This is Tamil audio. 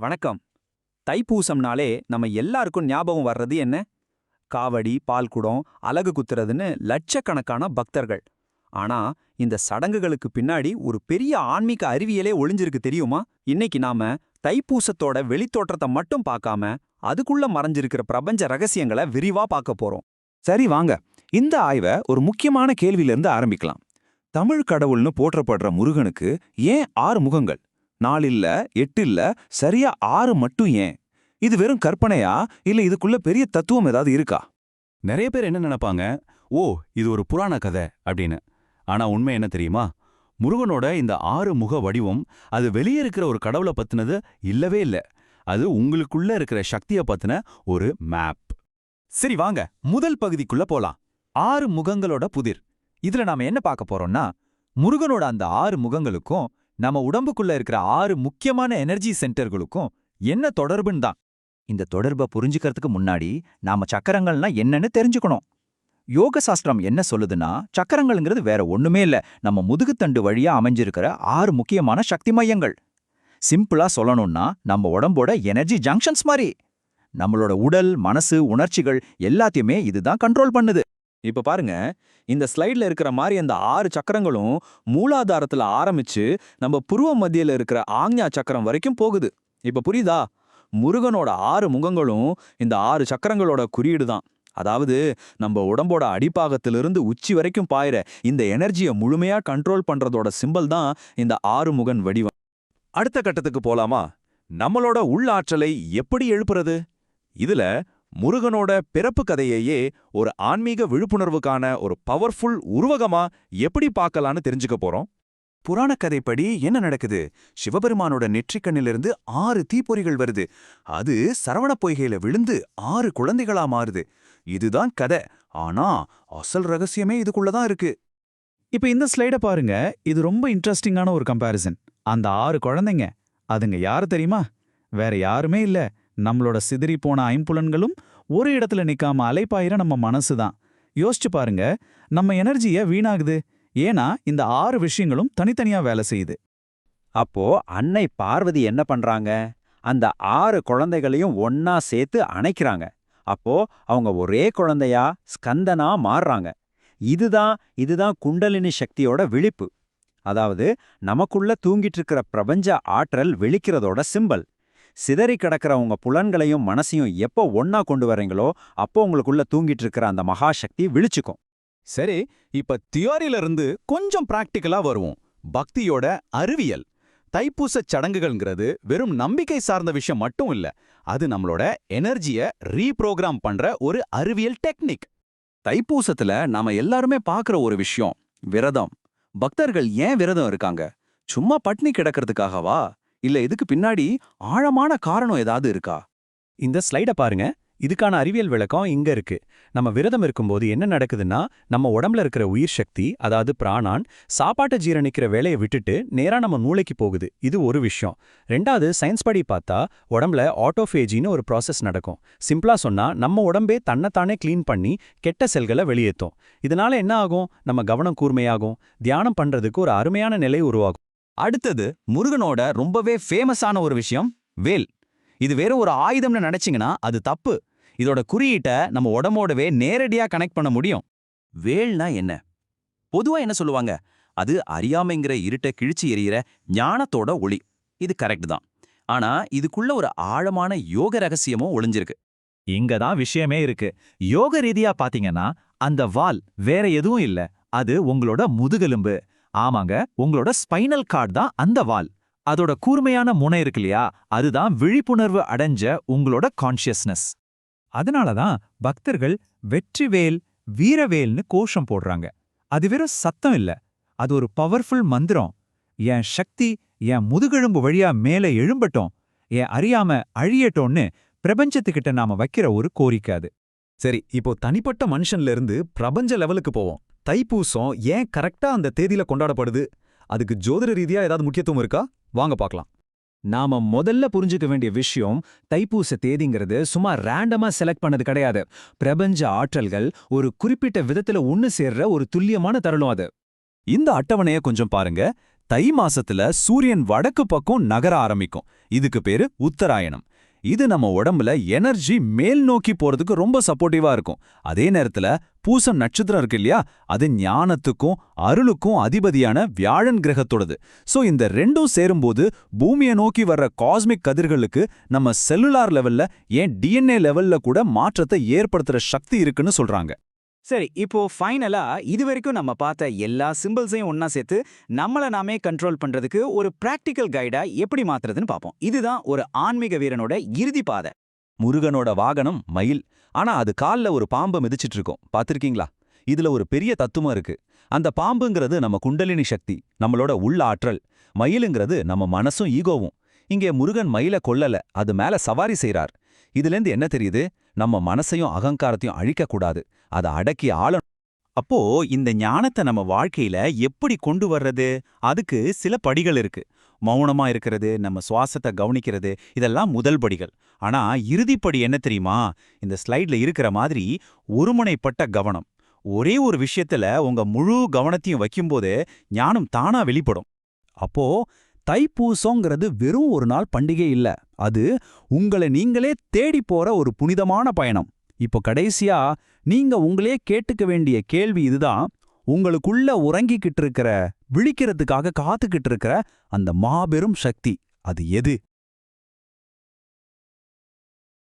வணக்கம். தைப்பூசம்னாலே நம்ம எல்லாருக்கும் ஞாபகம் வர்றது என்ன? காவடி பால்குடம் அலகு குத்துறதுன்னு லட்சக்கணக்கான பக்தர்கள். ஆனா இந்த சடங்குகளுக்கு பின்னாடி ஒரு பெரிய ஆன்மீக அறிவியலே ஒளிஞ்சிருக்கு தெரியுமா? இன்னைக்கு நாம தைப்பூசத்தோட வெளித்தோற்றத்தை மட்டும் பார்க்காம அதுக்குள்ள மறைஞ்சிருக்கிற பிரபஞ்ச ரகசியங்களை விரிவா பார்க்க போறோம். சரி வாங்க. இந்த ஆய்வை ஒரு முக்கியமான கேள்வியிலிருந்து ஆரம்பிக்கலாம். தமிழ் கடவுள்னு போற்றப்படுற முருகனுக்கு ஏன் ஆறு முகங்கள்? நாலு இல்ல எட்டு இல்ல சரியா ஆறு மட்டும் ஏன்? இது வெறும் கற்பனையா? இல்ல இதுக்குள்ள பெரிய தத்துவம் ஏதாவது இருக்கா? நிறைய பேர் என்ன நினைப்பாங்க? ஓ இது ஒரு புராண கதை அப்படின்னு. ஆனா உண்மை என்ன தெரியுமா? முருகனோட இந்த ஆறு முக வடிவம் அது வெளியே இருக்கிற ஒரு கடவுளை பத்தினது இல்லவே இல்ல. அது உங்களுக்குள்ள இருக்கிற சக்தியை பத்தின ஒரு மேப் சரி வாங்க. முதல் பகுதிக்குள்ள போலாம். ஆறு முகங்களோட புதிர். இதுல நாம என்ன பார்க்க போறோம்னா முருகனோட அந்த ஆறு முகங்களுக்கும் நம்ம உடம்புக்குள்ள இருக்கிற ஆறு முக்கியமான எனர்ஜி சென்டர்களுக்கும் என்ன தொடர்புன்னு தான். இந்த தொடர்பை புரிஞ்சுக்கிறதுக்கு முன்னாடி நாம சக்கரங்கள்னா என்னன்னு தெரிஞ்சுக்கணும். யோக சாஸ்திரம் என்ன சொல்லுதுன்னா சக்கரங்கள்ங்கிறது வேற ஒண்ணுமே இல்ல. நம்ம முதுகுத்தண்டு வழியா அமைஞ்சிருக்கிற ஆறு முக்கியமான சக்தி மையங்கள். சிம்பிளா சொல்லணும்னா நம்ம உடம்போட எனர்ஜி ஜங்ஷன்ஸ் மாதிரி. நம்மளோட உடல் மனசு உணர்ச்சிகள் எல்லாத்தையுமே இதுதான் கண்ட்ரோல் பண்ணுது. இப்ப பாருங்க இந்த ஸ்லைட்ல இருக்கிற மாதிரி அந்த ஆறு சக்கரங்களும் மூலாதாரத்துல ஆரம்பிச்சு நம்ம புருவ மத்தியில இருக்கிற ஆக்ஞா சக்கரம் வரைக்கும் போகுது. இப்ப புரியுதா? முருகனோட ஆறு முகங்களும் இந்த ஆறு சக்கரங்களோட குறியீடு தான். அதாவது நம்ம உடம்போட அடிப்பாகத்திலிருந்து உச்சி வரைக்கும் பாயிற இந்த எனர்ஜியை முழுமையா கண்ட்ரோல் பண்றதோட சிம்பல் தான் இந்த ஆறு முகன் வடிவம். அடுத்த கட்டத்துக்கு போலாமா? நம்மளோட உள்ளாற்றலை எப்படி எழுப்புறது? இதுல முருகனோட பிறப்பு கதையையே ஒரு ஆன்மீக விழிப்புணர்வுக்கான ஒரு பவர்ஃபுல் உருவகமா எப்படி பார்க்கலான்னு தெரிஞ்சுக்க போறோம். புராணக் கதைப்படி என்ன நடக்குது? சிவபெருமானோட நெற்றிக்கண்ணிலிருந்து ஆறு தீப்பொறிகள் வருது. அது சரவணப் பொய்கையில விழுந்து ஆறு குழந்தைகளா மாறுது. இதுதான் கதை. ஆனா அசல் ரகசியமே இதுக்குள்ளதான் இருக்கு. இப்ப இந்த ஸ்லைட பாருங்க. இது ரொம்ப இன்ட்ரெஸ்டிங்கான ஒரு கம்பாரிசன் அந்த ஆறு குழந்தைங்க அதுங்க யாரு தெரியுமா? வேற யாருமே இல்ல. நம்மளோட சிதறி போன ஐம்புலன்களும் ஒரு இடத்துல நிக்காம அலைப்பாயிர நம்ம மனசு தான் யோசிச்சு பாருங்க நம்ம எனர்ஜிய வீணாகுது? ஏன்னா இந்த ஆறு விஷயங்களும் தனித்தனியா வேலை செய்யுது. அப்போ அன்னை பார்வதி என்ன பண்றாங்க? அந்த ஆறு குழந்தைகளையும் ஒன்னா சேர்த்து அணைக்கிறாங்க. அப்போ அவங்க ஒரே குழந்தையா ஸ்கந்தனா மாறுறாங்க. இதுதான் இதுதான் குண்டலினி சக்தியோட விழிப்பு. அதாவது நமக்குள்ள தூங்கிட்டு இருக்கிற பிரபஞ்ச ஆற்றல் வெளிக்கிறதோட சிம்பல் சிதறி கிடக்கிற உங்க புலன்களையும் மனசையும் எப்போ ஒன்னா கொண்டு வரீங்களோ அப்போ உங்களுக்குள்ள தூங்கிட்டு இருக்கிற அந்த மகாசக்தி விழிச்சுக்கும். சரி இப்ப தியோரியில இருந்து கொஞ்சம் பிராக்டிக்கலா வருவோம். பக்தியோட அறிவியல். தைப்பூசச் சடங்குகள்ங்கிறது வெறும் நம்பிக்கை சார்ந்த விஷயம் மட்டும் இல்ல அது நம்மளோட எனர்ஜிய ரீப்ரோக்ராம் பண்ற ஒரு அறிவியல் டெக்னிக். தைப்பூசத்துல நாம எல்லாருமே பார்க்குற ஒரு விஷயம் விரதம். பக்தர்கள் ஏன் விரதம் இருக்காங்க? சும்மா பட்னி கிடக்கிறதுக்காகவா? இல்ல இதுக்கு பின்னாடி ஆழமான காரணம் ஏதாவது இருக்கா? இந்த ஸ்லைட பாருங்க. இதுக்கான அறிவியல் விளக்கம் இங்க இருக்கு. நம்ம விரதம் இருக்கும்போது என்ன நடக்குதுன்னா நம்ம உடம்புல இருக்கிற உயிர் சக்தி அதாவது பிராணான் சாப்பாட்டை ஜீரணிக்கிற வேலையை விட்டுட்டு நேரா நம்ம மூளைக்கு போகுது. இது ஒரு விஷயம். ரெண்டாவது சயின்ஸ் படி பார்த்தா உடம்புல ஆட்டோஃபேஜின்னு ஒரு ப்ராசஸ் நடக்கும். சிம்பிளா சொன்னா நம்ம உடம்பே தன்னைத்தானே கிளீன் பண்ணி கெட்ட செல்களை வெளியேற்றும் இதனால என்ன ஆகும்? நம்ம கவனம் கூர்மையாகும். தியானம் பண்றதுக்கு ஒரு அருமையான நிலை உருவாகும். அடுத்தது முருகனோட ரொம்பவே ஃபேமஸான ஒரு விஷயம் வேல். இது வெறும் ஒரு ஆயுதம்னு நினைச்சிங்கன்னா அது தப்பு. இதோட குறியீட்டை நம்ம உடம்போடவே நேரடியா கனெக்ட் பண்ண முடியும். வேல்னா என்ன? பொதுவா என்ன சொல்லுவாங்க? அது அறியாமைங்கிற இருட்டை கிழிச்சு எறிகிற ஞானத்தோட ஒளி. இது கரெக்ட் தான். ஆனா இதுக்குள்ள ஒரு ஆழமான யோக ரகசியமும் ஒளிஞ்சிருக்கு. இங்க தான் விஷயமே இருக்கு. யோக ரீதியா பாத்தீங்கன்னா அந்த வால் வேற எதுவும் இல்ல. அது உங்களோட முதுகெலும்பு. ஆமாங்க உங்களோட ஸ்பைனல் கார்டு தான் அந்த வால். அதோட கூர்மையான முனை இருக்கு இல்லையா அதுதான் விழிப்புணர்வு அடைஞ்ச உங்களோட கான்ஷியஸ்னஸ் அதனால தான் பக்தர்கள் வெற்றிவேல் வீரவேல்னு கோஷம் போடுறாங்க. அது வெறும் சத்தம் இல்ல அது ஒரு பவர்ஃபுல் மந்திரம். என் சக்தி என் முதுகெலும்பு வழியா மேலே எழும்பட்டும் என் அறியாம அழியட்டோம்னு பிரபஞ்சத்துக்கிட்ட நாம வைக்கிற ஒரு கோரிக்கை அது. சரி இப்போ தனிப்பட்ட மனுஷன்ல இருந்து பிரபஞ்ச லெவலுக்கு போவோம். தைப்பூசம் ஏன் கரெக்டா அந்த தேதியில கொண்டாடப்படுது? அதுக்கு ஜோதிட ரீதியா ஏதாவது முக்கியத்துவம் இருக்கா? வாங்க பார்க்கலாம். நாம முதல்ல புரிஞ்சுக்க வேண்டிய விஷயம் தைப்பூச தேதிங்கிறது சும்மா ரேண்டமா செலக்ட் பண்ணது கிடையாது. பிரபஞ்ச ஆற்றல்கள் ஒரு குறிப்பிட்ட விதத்துல ஒன்னு சேர்ற ஒரு துல்லியமான தருணம் அது. இந்த அட்டவணைய கொஞ்சம் பாருங்க. தை மாசத்துல சூரியன் வடக்கு பக்கம் நகர ஆரம்பிக்கும். இதுக்கு பேரு உத்தராயணம். இது நம்ம உடம்புல எனர்ஜி மேல் நோக்கி போறதுக்கு ரொம்ப சப்போர்ட்டிவா இருக்கும். அதே நேரத்துல பூசம் நட்சத்திரம் இருக்கு இல்லையா? அது ஞானத்துக்கும் அருளுக்கும் அதிபதியான வியாழன் கிரகத்தோடது. சோ இந்த ரெண்டும் சேரும்போது பூமியை நோக்கி வர்ற காஸ்மிக் கதிர்களுக்கு நம்ம செல்லுலார் லெவல்ல ஏன் டிஎன்ஏ லெவல்ல கூட மாற்றத்தை ஏற்படுத்துற சக்தி இருக்குன்னு சொல்றாங்க. சரி இப்போ ஃபைனலா இது வரைக்கும் நம்ம பார்த்த எல்லா சிம்பிள்ஸையும் ஒன்னா சேர்த்து நம்மள நாமே கண்ட்ரோல் பண்றதுக்கு ஒரு பிராக்டிக்கல் கைடா எப்படி மாத்துறதுன்னு பார்ப்போம். இதுதான் ஒரு ஆன்மீக வீரனோட இறுதி பாதை. முருகனோட வாகனம் மயில். ஆனா அது கால்ல ஒரு பாம்பை மிதிச்சிட்டு இருக்கும் பாத்திருக்கீங்களா இதுல ஒரு பெரிய தத்துவம் இருக்கு. அந்த பாம்புங்கிறது நம்ம குண்டலினி சக்தி நம்மளோட உள்ள ஆற்றல். மயிலுங்கிறது நம்ம மனசும் ஈகோவும். இங்கே முருகன் மயில கொல்லல அது மேல சவாரி செய்றார். இதுலேருந்து என்ன தெரியுது? நம்ம மனசையும் அகங்காரத்தையும் அழிக்கக்கூடாது. அதை அடக்கி ஆள அப்போ இந்த ஞானத்தை நம்ம வாழ்க்கையில எப்படி கொண்டு வர்றது? அதுக்கு சில படிகள் இருக்கு. மௌனமா இருக்கிறது நம்ம சுவாசத்தை கவனிக்கிறது இதெல்லாம் முதல் படிகள். ஆனா இறுதிப்படி என்ன தெரியுமா? இந்த ஸ்லைட்ல இருக்கிற மாதிரி ஒருமுனைப்பட்ட கவனம். ஒரே ஒரு விஷயத்துல உங்க முழு கவனத்தையும் வைக்கும்போது ஞானம் தானா வெளிப்படும். அப்போ தைப்பூசங்கிறது வெறும் ஒரு நாள் பண்டிகை இல்ல. அது உங்களை நீங்களே தேடி போற ஒரு புனிதமான பயணம். இப்போ கடைசியா நீங்க உங்களே கேட்டுக்க வேண்டிய கேள்வி இதுதான். உங்களுக்குள்ள உறங்கிக்கிட்டு இருக்கிற விழிக்கிறதுக்காக காத்துக்கிட்டு இருக்கிற அந்த மாபெரும் சக்தி. அது எது?